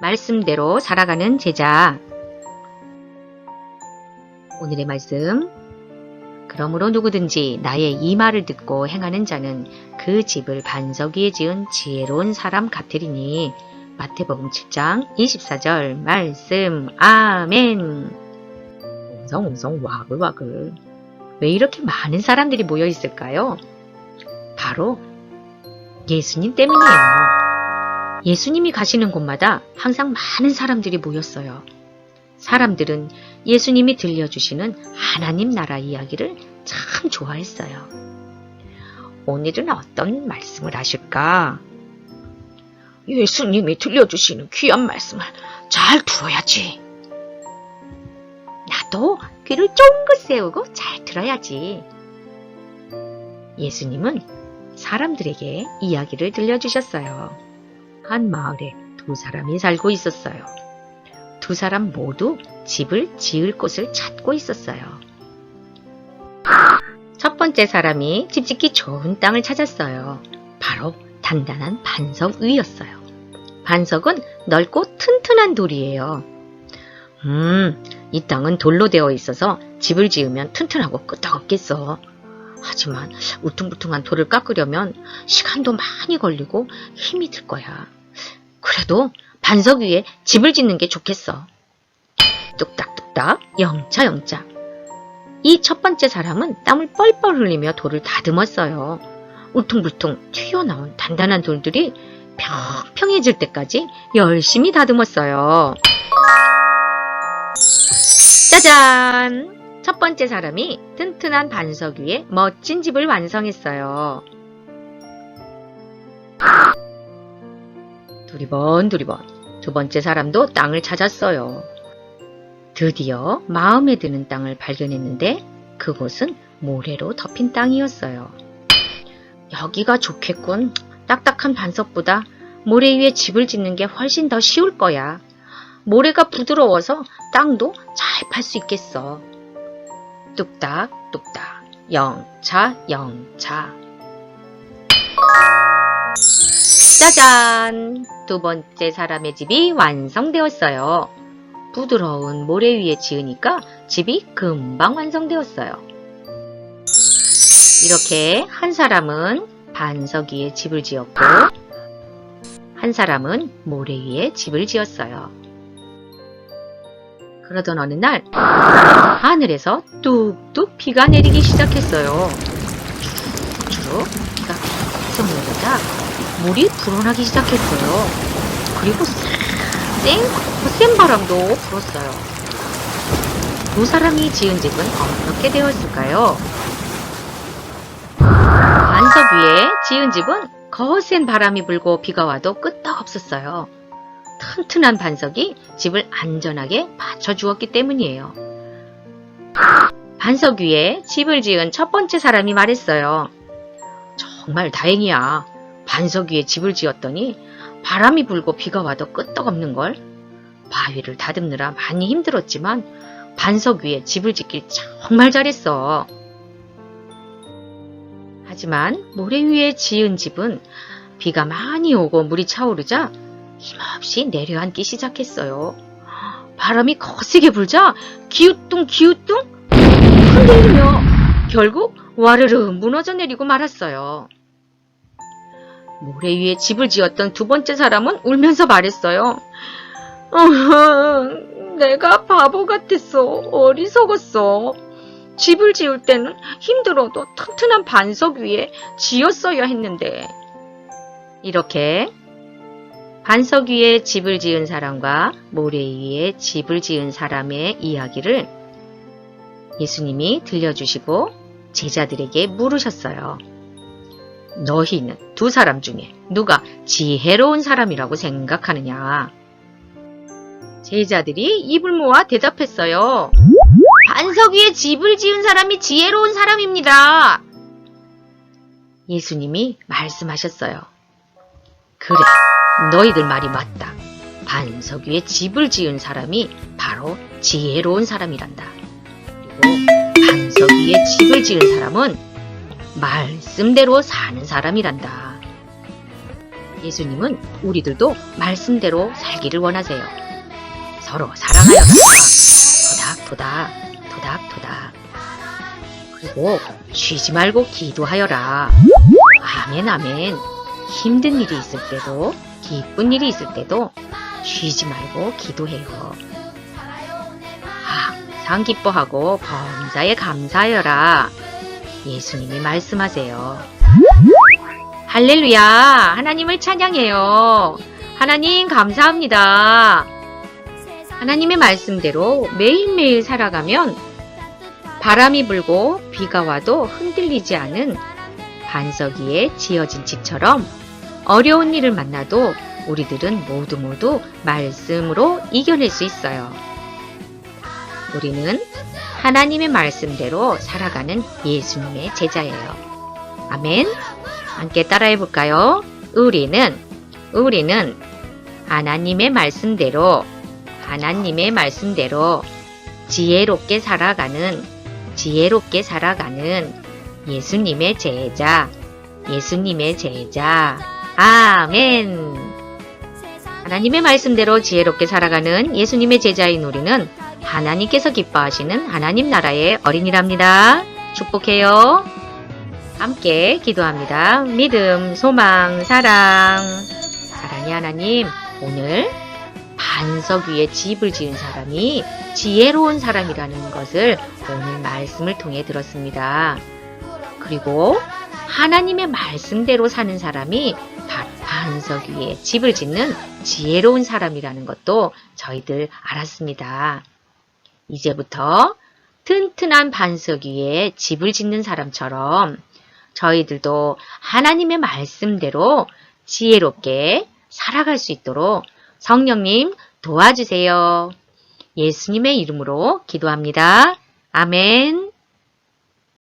말씀대로 살아가는 제자. 오늘의 말씀. 그러므로 누구든지 나의 이 말을 듣고 행하는 자는 그 집을 반석 위에 지은 지혜로운 사람 같으리니. 마태복음 7장 24절 말씀. 아멘. 웅성웅성 와글와글. 왜 이렇게 많은 사람들이 모여 있을까요? 바로 예수님 때문이에요. 예수님이 가시는 곳마다 항상 많은 사람들이 모였어요. 사람들은 예수님이 들려주시는 하나님 나라 이야기를 참 좋아했어요. 오늘은 어떤 말씀을 하실까? 예수님이 들려주시는 귀한 말씀을 잘 들어야지. 나도 귀를 쫑긋 세우고 잘 들어야지. 예수님은 사람들에게 이야기를 들려주셨어요. 한 마을에 두 사람이 살고 있었어요. 두 사람 모두 집을 지을 곳을 찾고 있었어요. 첫 번째 사람이 집 짓기 좋은 땅을 찾았어요. 바로 단단한 반석 위였어요. 반석은 넓고 튼튼한 돌이에요. 음, 이 땅은 돌로 되어 있어서 집을 지으면 튼튼하고 끄떡없겠어. 하지만 우퉁부퉁한 돌을 깎으려면 시간도 많이 걸리고 힘이 들 거야. 그래도 반석 위에 집을 짓는 게 좋겠어. 뚝딱뚝딱 영차 영차. 이 첫 번째 사람은 땀을 뻘뻘 흘리며 돌을 다듬었어요. 울퉁불퉁 튀어나온 단단한 돌들이 평평해질 때까지 열심히 다듬었어요. 짜잔! 첫 번째 사람이 튼튼한 반석 위에 멋진 집을 완성했어요. 두리번 두리번 두 번째 사람도 땅을 찾았어요. 드디어 마음에 드는 땅을 발견했는데 그곳은 모래로 덮인 땅이었어요. 여기가 좋겠군. 딱딱한 반석보다 모래 위에 집을 짓는 게 훨씬 더 쉬울 거야. 모래가 부드러워서 땅도 잘 팔 수 있겠어. 뚝딱 뚝딱 영차 영차 짜잔! 두 번째 사람의 집이 완성되었어요. 부드러운 모래 위에 지으니까 집이 금방 완성되었어요. 이렇게 한 사람은 반석 위에 집을 지었고, 한 사람은 모래 위에 집을 지었어요. 그러던 어느 날, 하늘에서 뚝뚝 비가 내리기 시작했어요. 주룩주룩 비가 계속 내리자 물이 불어나기 시작했어요. 그리고 쌩, 센 바람도 불었어요. 두 사람이 지은 집은 어떻게 되었을까요? 반석 위에 지은 집은 거센 바람이 불고 비가 와도 끄떡없었어요. 튼튼한 반석이 집을 안전하게 받쳐주었기 때문이에요. 반석 위에 집을 지은 첫 번째 사람이 말했어요. 정말 다행이야. 반석 위에 집을 지었더니 바람이 불고 비가 와도 끄떡없는 걸. 바위를 다듬느라 많이 힘들었지만 반석 위에 집을 짓길 정말 잘했어. 하지만 모래 위에 지은 집은 비가 많이 오고 물이 차오르자 힘없이 내려앉기 시작했어요. 바람이 거세게 불자 기우뚱 기우뚱 흔들리며 결국 와르르 무너져 내리고 말았어요. 모래 위에 집을 지었던 두 번째 사람은 울면서 말했어요. 어, 내가 바보 같았어. 어리석었어. 집을 지을 때는 힘들어도 튼튼한 반석 위에 지었어야 했는데. 이렇게 반석 위에 집을 지은 사람과 모래 위에 집을 지은 사람의 이야기를 예수님이 들려주시고 제자들에게 물으셨어요. 너희는 두 사람 중에 누가 지혜로운 사람이라고 생각하느냐? 제자들이 입을 모아 대답했어요. 반석 위에 집을 지은 사람이 지혜로운 사람입니다. 예수님이 말씀하셨어요. 그래, 너희들 말이 맞다. 반석 위에 집을 지은 사람이 바로 지혜로운 사람이란다. 그리고 반석 위에 집을 지은 사람은 말씀대로 사는 사람이란다. 예수님은 우리들도 말씀대로 살기를 원하세요. 서로 사랑하여라. 도닥도닥, 도닥도닥. 그리고 쉬지 말고 기도하여라. 아멘, 아멘. 힘든 일이 있을 때도, 기쁜 일이 있을 때도 쉬지 말고 기도해요. 항상 기뻐하고 범사에 감사하여라. 예수님이 말씀하세요. 할렐루야! 하나님을 찬양해요. 하나님 감사합니다. 하나님의 말씀대로 매일매일 살아가면 바람이 불고 비가 와도 흔들리지 않은 반석 위에 지어진 집처럼 어려운 일을 만나도 우리들은 모두 모두 말씀으로 이겨낼 수 있어요. 우리는 하나님의 말씀대로 살아가는 예수님의 제자예요. 아멘. 함께 따라해 볼까요? 우리는, 우리는 하나님의 말씀대로, 하나님의 말씀대로 지혜롭게 살아가는, 지혜롭게 살아가는 예수님의 제자, 예수님의 제자. 아멘. 하나님의 말씀대로 지혜롭게 살아가는 예수님의 제자인 우리는 하나님께서 기뻐하시는 하나님 나라의 어린이랍니다. 축복해요. 함께 기도합니다. 믿음, 소망, 사랑. 사랑의 하나님, 오늘 반석 위에 집을 지은 사람이 지혜로운 사람이라는 것을 오늘 말씀을 통해 들었습니다. 그리고 하나님의 말씀대로 사는 사람이 바- 반석 위에 집을 짓는 지혜로운 사람이라는 것도 저희들 알았습니다. 이제부터 튼튼한 반석 위에 집을 짓는 사람처럼 저희들도 하나님의 말씀대로 지혜롭게 살아갈 수 있도록 성령님 도와주세요. 예수님의 이름으로 기도합니다. 아멘.